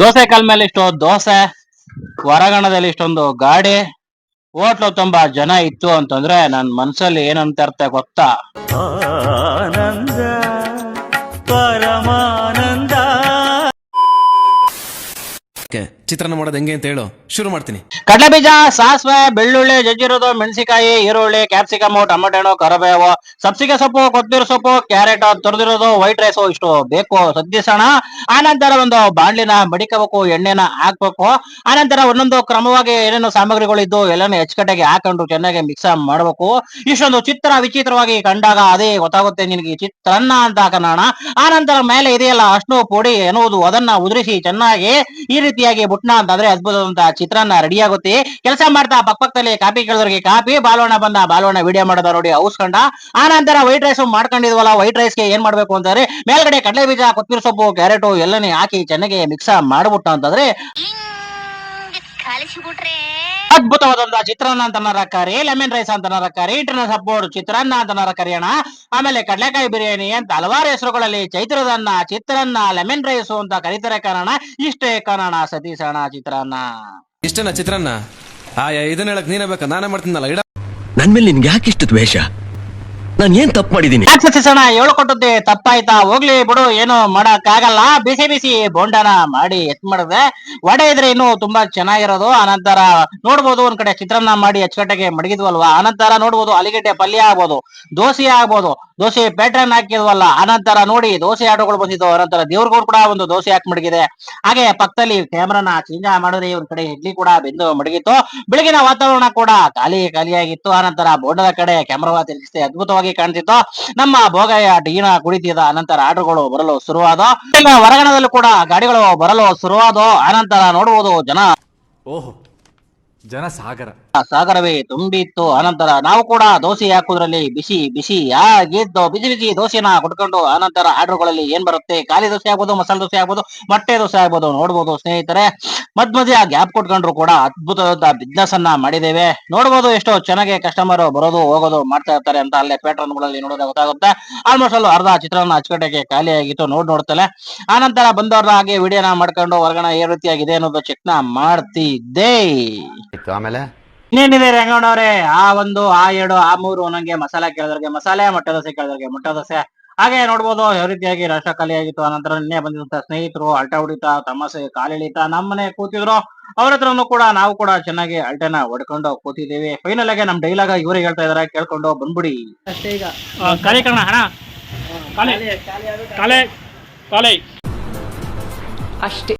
ದೋಸೆ ಕಲ್ ಮೇಲೆ ಇಷ್ಟು ದೋಸೆ ಹೊರಗಣದಲ್ಲಿ ಇಷ್ಟೊಂದು ಗಾಡಿ ಹೋಟ್ಲು ತುಂಬಾ ಜನ ಇತ್ತು ಅಂತಂದ್ರೆ ನನ್ ಮನ್ಸಲ್ಲಿ ಏನಂತ ಅರ್ಥ ಗೊತ್ತಾ? ಆನಂದ ಪರಮಾನಂದ. ಓಕೆ ಚಿತ್ರಾನ್ನ ಮಾಡೋದು ಹೆಂಗೆ ಅಂತ ಹೇಳು. ಶುರು ಮಾಡ್ತೀನಿ. ಕಡಲೆ ಬೀಜ ಸಾಸಿವೆ ಬೆಳ್ಳುಳ್ಳಿ ಜಜ್ಜಿರೋದು ಮೆಣಸಿಕಾಯಿ ಈರುಳ್ಳಿ ಕ್ಯಾಪ್ಸಿಕಮ್ ಟೊಮೆಟೊ ಹಣ್ಣು ಕರಿಬೇವು ಸಬ್ಸಿಗೆ ಸೊಪ್ಪು ಕೊತ್ತಂಬರಿ ಸೊಪ್ಪು ಕ್ಯಾರೆಟ್ ತುರಿದಿರೋದು ವೈಟ್ ರೈಸ್ ಇಷ್ಟು ಬೇಕು. ಸದ್ದಿಸೋಣ ಆನಂತರ ಒಂದು ಬಾಣ್ಲಿನ ಮಡಿಕಬೇಕು, ಎಣ್ಣೆನ ಹಾಕ್ಬೇಕು. ಆನಂತರ ಒಂದೊಂದು ಕ್ರಮವಾಗಿ ಏನೇನು ಸಾಮಗ್ರಿಗಳು ಇದ್ದು ಎಲ್ಲಾನು ಹೆಚ್ಚುಕಟ್ಟಾಗಿ ಹಾಕೊಂಡು ಚೆನ್ನಾಗಿ ಮಿಕ್ಸ್ ಮಾಡ್ಬೇಕು. ಇಷ್ಟೊಂದು ಚಿತ್ರ ವಿಚಿತ್ರವಾಗಿ ಕಂಡಾಗ ಅದೇ ಗೊತ್ತಾಗುತ್ತೆ ನಿನಗೆ ಚಿತ್ರಾನ್ನ ಅಂತ ಕನ್ನಡ ಆನಂತರ ಮೇಲೆ ಇದೆಯಲ್ಲ ಅಷ್ಟು ಪುಡಿ ಎನ್ನುವುದು, ಅದನ್ನ ಉದುರಿಸಿ ಚೆನ್ನಾಗಿ ಈ ರೀತಿಯಾಗಿ ಬುಟ್ನ ಅಂತಂದ್ರೆ ಅದ್ಭುತವಾದಂತಹ ಚಿತ್ರಾನ್ನ ರೆಡಿ ಆಗುತ್ತೆ. ಕೆಲಸ ಮಾಡ್ತಾ ಪಕ್ಕದಲ್ಲಿ ಕಾಪಿ ಕೇಳಿದ್ರಿಗೆ ಕಾಪಿ ಬಾಲವಣ್ಣ ಬಂದ ಬಾಲವಣ್ಣ ವಿಡಿಯೋ ಮಾಡೋದ ನೋಡಿ ಔಸ್ಕೊಂಡ ಆನಂತರ ವೈಟ್ ರೈಸ್ ಮಾಡ್ಕೊಂಡಿದ್ವಲ್ಲ ವೈಟ್ ರೈಸ್ಗೆ ಏನ್ ಮಾಡ್ಬೇಕು ಅಂತಂದ್ರೆ, ಮೇಲ್ಗಡೆ ಕಡಲೆ ಬೀಜ, ಕೊತ್ತಂಬರಿ ಸೊಪ್ಪು ಕ್ಯಾರೆಟ್ ಎಲ್ಲನೇ ಹಾಕಿ ಚೆನ್ನಾಗಿ ಮಿಕ್ಸ್ ಮಾಡ್ಬಿಟ್ಟ ಅಂತಂದ್ರೆ ಅದ್ಭುತವಾದಂತಹ ಅದ್ಭುತವಾದಂತ ಚಿತ್ರಾನ್ನ ಅಂತ ಕರಿ ಲೆಮನ್ ರೈಸ್ ಅಂತ ಕರಿ ಇಂಟರ್ನೆಟ್ ಸಪೋರ್ಟ್ ಚಿತ್ರಾನ್ನ ಅಂತ ಕರಿಯೋಣ ಆಮೇಲೆ ಕಡಲೆಕಾಯಿ ಬಿರಿಯಾನಿ ಅಂತ ಹಲವಾರು ಹೆಸರುಗಳಲ್ಲಿ ಚೈತ್ರದನ್ನ ಚಿತ್ರಾನ್ನ ಲೆಮನ್ ರೈಸ್ ಅಂತ ಕರೀತಾರೆ ಕಾರಣ. ಇಷ್ಟೇ ಕಾರಣ ಸತೀಸಣ ಚಿತ್ರಾನ್ನ. ಇಷ್ಟೇನಾ ಚಿತ್ರಾನ್ನ? ಆ ಇದನ್ನ ಹೇಳಕ್ ನೀನೇ ಬೇಕಾ? ನಾನೇ ಮಾಡ್ತೀನಲ್ಲ ಇಡ ನನ್ ಮೇಲೆ ನಿನ್ಗೆ ಇಷ್ಟ ದ್ವೇಷ? ನಾನು ಏನ್ ತಪ್ಪು ಮಾಡಿದೀನಿ ಹೇಳ್ಕೊಟ್ಟದ್ದೆ ತಪ್ಪಾಯ್ತಾ? ಹೋಗ್ಲಿ ಬಿಡು, ಏನು ಮಾಡಕ್ ಆಗಲ್ಲ ಬಿಸಿ ಬಿಸಿ ಬೋಂಡನ ಮಾಡಿ ಎತ್ ಮಾಡಿದ್ರೆ ವಡೆ ಇದ್ರೆ ಇನ್ನು ತುಂಬಾ ಚೆನ್ನಾಗಿರೋದು. ಆನಂತರ ನೋಡ್ಬೋದು, ಒಂದ್ ಕಡೆ ಚಿತ್ರಾನ್ನ ಮಾಡಿ ಅಚ್ಚಕಟ್ಟೆಗೆ ಮಡಗಿದ್ವಲ್ವಾ? ಆನಂತರ ನೋಡ್ಬೋದು ಅಲಿಗಡ್ಡೆ ಪಲ್ಯ ಆಗ್ಬೋದು, ದೋಸೆ ಆಗ್ಬೋದು. ದೋಸೆ ಪ್ಯಾಟ್ರನ್ ಹಾಕಿದ್ವಲ್ಲ, ಆನಂತರ ನೋಡಿ ದೋಸೆ ಆಟೋಗಳು ಬಂದಿದ್ದು ಅನಂತರ ದೇವ್ರಗೌಡ್ ಕೂಡ ಒಂದು ದೋಸೆ ಹಾಕಿ ಮಡಗಿದೆ. ಹಾಗೆ ಪಕ್ಕದಲ್ಲಿ ಕ್ಯಾಮ್ರಾನ ಚೇಂಜ್ ಮಾಡಿದ್ರೆ ಇವ್ರ ಕಡೆ ಇಡ್ಲಿ ಕೂಡ ಬೆಂದು ಮಡಗಿತ್ತು. ಬೆಳಗಿನ ವಾತಾವರಣ ಕೂಡ ಖಾಲಿ ಖಾಲಿಯಾಗಿತ್ತು. ಆನಂತರ ಬೋರ್ಡದ ಕಡೆ ಕ್ಯಾಮ್ರಾ ತಿರುಗಿಸಿದೆ. ಅದ್ಭುತವಾಗಿ ಕಾಣ್ತಿತ್ತು ನಮ್ಮ ಭೋಗಯ್ಯ ಡೀನ ಕುಡಿತಿದ ಅನಂತರ ಆಟೋಗಳು ಬರಲು ಶುರುವಾದ. ಹೊರಗಣದಲ್ಲೂ ಕೂಡ ಗಾಡಿಗಳು ಬರಲು ಶುರುವಾದ ಅನಂತರ ನೋಡುವುದು ಜನ. ಓಹೋ ಜನ ಸಾಗರ. ಸಾಗರವೇ ತುಂಬಿತ್ತು ಅನಂತರ ನಾವು ಕೂಡ ದೋಸೆ ಹಾಕುದ್ರಲ್ಲಿ ಬಿಸಿ ಬಿಸಿ ಆಗಿದ್ದು ಬಿಸಿ ಬಿಸಿ ದೋಸೆನ ಕೊಟ್ಕೊಂಡು ಅನಂತರ ಆರ್ಡರ್ಗಳಲ್ಲಿ ಏನ್ ಬರುತ್ತೆ ಖಾಲಿ ದೋಸೆ ಆಗ್ಬೋದು ಮಸಾಲೆ ದೋಸೆ ಆಗ್ಬೋದು ಮೊಟ್ಟೆ ದೋಸೆ ಆಗ್ಬೋದು ನೋಡ್ಬೋದು ಸ್ನೇಹಿತರೆ. ಮಧ್ಯ ಮಧ್ಯ ಗ್ಯಾಪ್ ಕೊಟ್ಕೊಂಡ್ರು ಕೂಡ ಅದ್ಭುತವಾದ ಬಿಸ್ನೆಸ್ ಅನ್ನ ಮಾಡಿದ್ದೇವೆ. ನೋಡಬಹುದು ಎಷ್ಟೋ ಚೆನ್ನಾಗಿ ಕಸ್ಟಮರ್ ಬರೋದು ಹೋಗೋದು ಮಾಡ್ತಾ ಇರ್ತಾರೆ ಅಂತ ಅಲ್ಲೇ ಪೇಟ್ರನ್ಗಳಲ್ಲಿ ನೋಡೋದೇ ಗೊತ್ತಾಗುತ್ತೆ. ಆಲ್ಮೋಸ್ಟ್ ಅಲ್ಲೂ ಅರ್ಧ ಚಿತ್ರಾನ್ನ ಅಚ್ಚುಕಟ್ಟೆಗೆ ಖಾಲಿ ಆಗಿತ್ತು ನೋಡ್ ನೋಡ್ತಲೆ ಆನಂತರ ಬಂದವ್ರ ಹಾಗೆ ವಿಡಿಯೋನ ಮಾಡ್ಕೊಂಡು ಹೊರಗಣ ಯಾವ ರೀತಿಯಾಗಿದೆ ಅನ್ನೋದು ಚೆಕ್ನ ಮಾಡ್ತಿದ್ದೆ. ಆಮೇಲೆ? ಇನ್ನೇನಿದೆ ರಂಗಣ್ಣವ್ರೆ? ಆ ಒಂದು ಆ ಎರಡು ಆ ಮೂರು ನಂಗೆ ಮಸಾಲೆ ಕೇಳಿದ್ರಿಗೆ ಮಸಾಲೆ ಮೊಟ್ಟೆ ದೋಸೆ ಕೇಳಿದ್ರಿಗೆ ಮೊಟ್ಟೆ ದೋಸೆ. ಹಾಗೆ ನೋಡ್ಬೋದು ಯಾವ ರೀತಿಯಾಗಿ ರಾಷ್ಟ್ರ ಖಾಲಿಯಾಗಿತ್ತು ಆನಂತರ ನಿನ್ನೆ ಬಂದಿದ್ದಂತ ಸ್ನೇಹಿತರು ಅಲ್ಟ ಹೊಡಿತಾ ತಮಾಸೆ ಕಾಲಿಳಿತ ನಮ್ಮನೆ ಕೂತಿದ್ರು. ಅವ್ರ ಹತ್ರನು ಕೂಡ ನಾವು ಕೂಡ ಚೆನ್ನಾಗಿ ಅಲ್ಟನ ಹೊಡ್ಕೊಂಡು ಕೂತಿದ್ದೀವಿ. ಫೈನಲ್ ಆಗಿ ನಮ್ ಡೈಲಾಗ ಇವರೇ ಹೇಳ್ತಾ ಇದಾರೆ ಕೇಳ್ಕೊಂಡು ಬಂದ್ಬಿಡಿ. ಖಾಲಿ ಕಣ ಹಣ ಕಾಲೆ. ಕಾಲೆ. ಕಾಲೆ ಅಷ್ಟೇ.